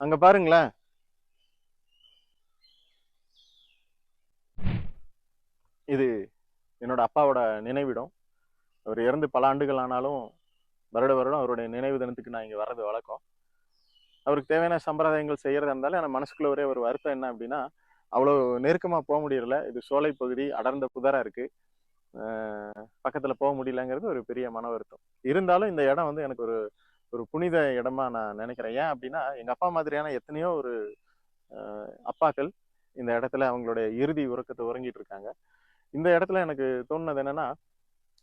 அங்க பாருங்களேன். இது என்னோட அப்பாவோட நினைவிடம். அவர் இறந்து பல ஆண்டுகள் ஆனாலும் வருட வருடம் அவருடைய நினைவு தினத்துக்கு நான் இங்கே வர்றது வழக்கம். அவருக்கு தேவையான சம்பிரதாயங்கள் செய்கிறதா இருந்தாலும் எனக்கு மனசுக்குள்ள ஒரே ஒரு வருத்தம் என்ன அப்படின்னா அவ்வளோ நெருக்கமாக போக முடியல இது சோலை பகுதி அடர்ந்த புதராக இருக்குது பக்கத்தில் போக முடியலங்கிறது ஒரு பெரிய மன வருத்தம். இருந்தாலும் இந்த இடம் வந்து எனக்கு ஒரு ஒரு புனித இடமா நான் நினைக்கிறேன். ஏன் அப்படின்னா எங்க அப்பா மாதிரியான எத்தனையோ ஒரு அப்பாக்கள் இந்த இடத்துல அவங்களுடைய இறுதி உறக்கத்தை உறங்கிட்டு இருக்காங்க. இந்த இடத்துல எனக்கு தோணுனது என்னன்னா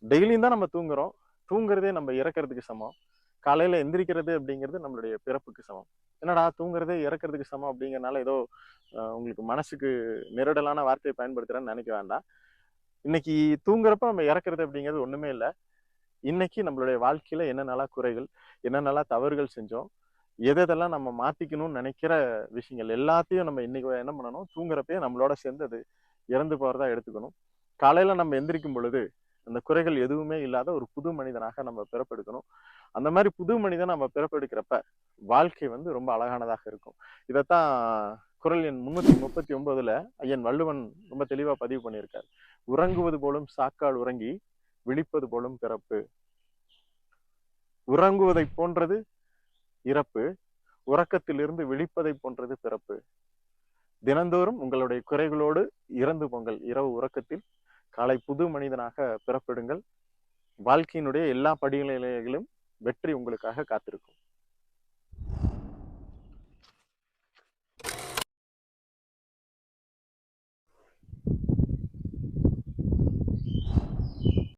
டெய்லியும் தான் நம்ம தூங்குறோம். தூங்குறதே நம்ம இறக்கறதுக்கு சமம். காலையில எந்திரிக்கிறது அப்படிங்கிறது நம்மளுடைய பிறப்புக்கு சமம். என்னடா தூங்குறதே இறக்கறதுக்கு சமம் அப்படிங்கறனால ஏதோ உங்களுக்கு மனசுக்கு நெருடலான வார்த்தையை பயன்படுத்துறேன்னு நினைக்க வேண்டாம். இன்னைக்கு தூங்குறப்ப நம்ம இறக்குறது அப்படிங்கிறது ஒண்ணுமே இல்லை. இன்னைக்கு நம்மளுடைய வாழ்க்கையில என்னென்னலாம் குறைகள் என்னென்னலாம் தவறுகள் செஞ்சோம் எதெல்லாம் நம்ம மாத்திக்கணும்னு நினைக்கிற விஷயங்கள் எல்லாத்தையும் நம்ம இன்னைக்கு என்ன பண்ணணும் தூங்குறப்பயே நம்மளோட சேர்ந்து அது இறந்து போறதா எடுத்துக்கணும். காலையில நம்ம எந்திரிக்கும் பொழுது அந்த குறைகள் எதுவுமே இல்லாத ஒரு புது மனிதனாக நம்ம பிறப்பெடுக்கணும். அந்த மாதிரி புது மனிதன் நம்ம பிறப்பெடுக்கிறப்ப வாழ்க்கை வந்து ரொம்ப அழகானதாக இருக்கும். இதைத்தான் குரல் எண் முன்னூத்தி முப்பத்தி ஒன்பதுல ஐயன் வள்ளுவன் ரொம்ப தெளிவா பதிவு பண்ணியிருக்காரு. உறங்குவது போலும் சாக்கால் உறங்கி விழிப்பது போலும் பிறப்பு. உறங்குவதை போன்றது இறப்பு. உறக்கத்திலிருந்து விழிப்பதை போன்றது பிறப்பு. தினந்தோறும் உங்களுடைய குறைகளோடு இறந்து பொங்கல் இரவு உறக்கத்தில் காலை புது மனிதனாக பிறப்பிடுங்கள். வாழ்க்கையினுடைய எல்லா படிநிலைகளிலும் வெற்றி உங்களுக்காக காத்திருக்கும்.